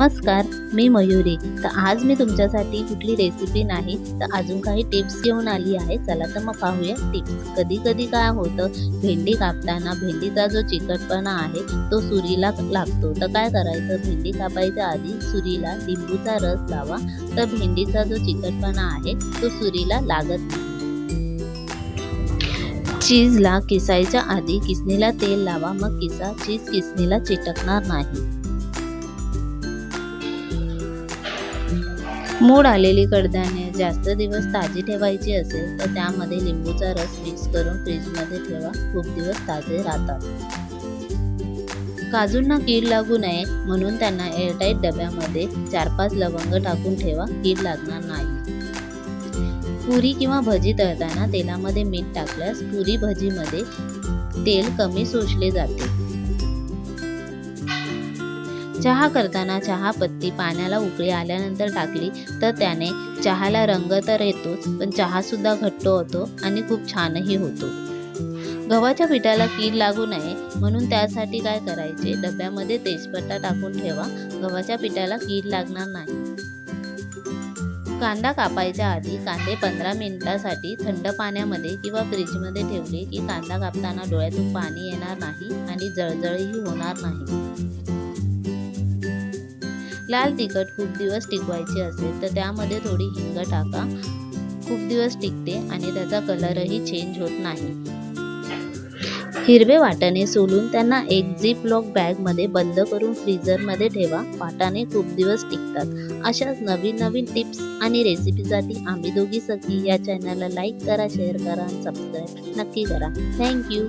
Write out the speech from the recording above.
नमस्कार मी मयुरी. तर आज मी तुमच्यासाठी कुठली रेसिपी नाही तर अजून काही टिप्स घेऊन आली आहे. चला तर मग पाहूया टिप्स कधी कधी काय होतं भेंडी कापताना भेंडीचा जो चिकटपणा आहे तो सुरीला लागतो. तर काय करायचं भेंडी कापायच्या आधी सुरीला लिंबूचा रस लावा. तर भेंडीचा जो चिकटपणा आहे तो सुरीला लागत नाही. चीजला किसायच्या आधी किसणीला तेल लावा. मग किसा चीज किसणीला चिटकणार नाही. मूड आलेली कडधान्ये जास्त दिवस ताजी ठेवायची असेल तर त्यामध्ये लिंबूचा रस मिक्स करून फ्रीजमध्ये ठेवा. खूप दिवस ताजे राहतात. काजूंना कीड लागू नये म्हणून त्यांना एअरटाईट डब्यामध्ये चार पाच लवंग टाकून ठेवा. कीड लागणार नाही. पुरी किंवा भजी तळताना तेलामध्ये मीठ टाकल्यास पुरी भजीमध्ये तेल कमी शोषले जाते. चहा करताना चहा पत्ती पाण्याला उकळी आल्यानंतर टाकली तर त्याने चहाला रंग तर येतोच पण चहा सुद्धा घट्ट होतो आणि खूप छानही होतो. गव्हाच्या पिठाला कीड लागू नये म्हणून त्यासाठी काय करायचे? डब्यामध्ये तेजपत्ता टाकून ठेवा. गव्हाच्या पिठाला कीड लागणार नाही. कांदा कापायच्या आधी कांदे पंधरा मिनिटासाठी थंड पाण्यामध्ये किंवा फ्रीजमध्ये ठेवले की कांदा कापताना डोळ्यातून पाणी येणार नाही आणि जळजळही होणार नाही. लाल तिखट खूप दिवस टिकवायचे असेल तर त्यामध्ये थोडी हिंग टाका. खूप दिवस टिकते आणि त्याचा कलरही चेंज होत नाही. हिरवे वाटाणे सोलून त्यांना एक झिप लॉक बॅगमध्ये बंद करून फ्रीझरमध्ये ठेवा. वाटाणे खूप दिवस टिकतात. अशाच नवीन नवीन टिप्स आणि रेसिपीसाठी आम्ही दोघी सखी या चॅनलला लाईक करा शेअर करा आणि सबस्क्राईब नक्की करा. थँक्यू